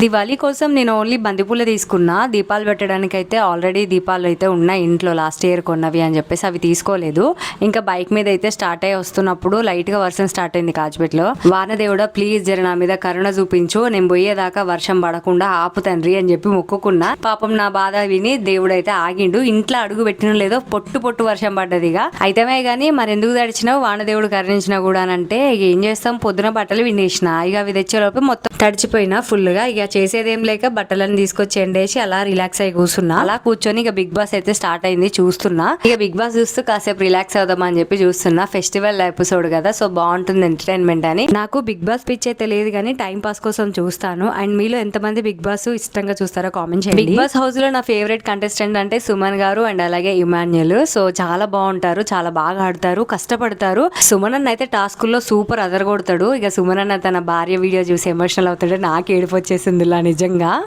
దివాళీ కోసం నేను ఓన్లీ బంతిపూలు తీసుకున్నా. దీపాలు పెట్టడానికి అయితే ఆల్రెడీ దీపాలు అయితే ఉన్నాయి ఇంట్లో లాస్ట్ ఇయర్ కొన్నవి అని చెప్పేసి అవి తీసుకోలేదు. ఇంకా బైక్ మీద అయితే స్టార్ట్ అయ్యి వస్తున్నప్పుడు లైట్గా వర్షం స్టార్ట్ అయింది కాజ్పేట్లో. వానదేవుడా ప్లీజ్ జర నా మీద కరుణ చూపించు. నేను పోయేదాకా వర్షం పడకుండా ఆపు తండ్రి అని చెప్పి మొక్కుకున్నా. పాపం నా బాధ విని దేవుడు అయితే ఆగిండు. ఇంట్లో అడుగు పెట్టిన లేదో పొట్టు పొట్టు వర్షం పడ్డదిగా. అయితేమే గానీ మరి ఎందుకు తడిచినావు? వానదేవుడు కరుణించినా కూడా అంటే ఇక ఏం చేస్తాం? పొద్దున బట్టలు విండేసిన ఇక అవి తెచ్చేలోపు మొత్తం తడిచిపోయినా ఫుల్గా ఇక చేసేదేం లేక బట్టలను తీసుకొచ్చి ఎండేసి అలా రిలాక్స్ అయి కూర్చున్నా. అలా కూర్చొని ఇక బిగ్ బాస్ అయితే స్టార్ట్ అయింది చూస్తున్నా. ఇక బిగ్ బాస్ చూస్తూ కాసేపు రిలాక్స్ అవుదాం అని చెప్పి చూస్తున్నా. ఫెస్టివల్ ఎపిసోడ్ కదా సో బాగుంటుంది ఎంటర్టైన్మెంట్ అని. నాకు బిగ్ బాస్ పిచ్చే తెలియదు కానీ టైం పాస్ కోసం చూస్తాను. అండ్ మీలో ఎంతమంది బిగ్ బాస్ ఇష్టంగా చూస్తారో కామెంట్ చేయండి. బిగ్ బాస్ హౌస్లో నా ఫేవరెట్ కంటెస్టెంట్ అంటే సుమన్ గారు అండ్ అలాగే ఇమాన్యుల్. సో చాలా బాగుంటారు చాలా బాగా ఆడతారు కష్టపడతారు. సుమన్ అన్న అయితే టాస్క్లో సూపర్ అదరగొడతాడు. ఇక సుమన్ అన్న తన భార్య వీడియో చూసి ఎమోషనల్ అవుతాడు. నాకు ఏడుపు వచ్చేసింది. ఇలా నిజంగా?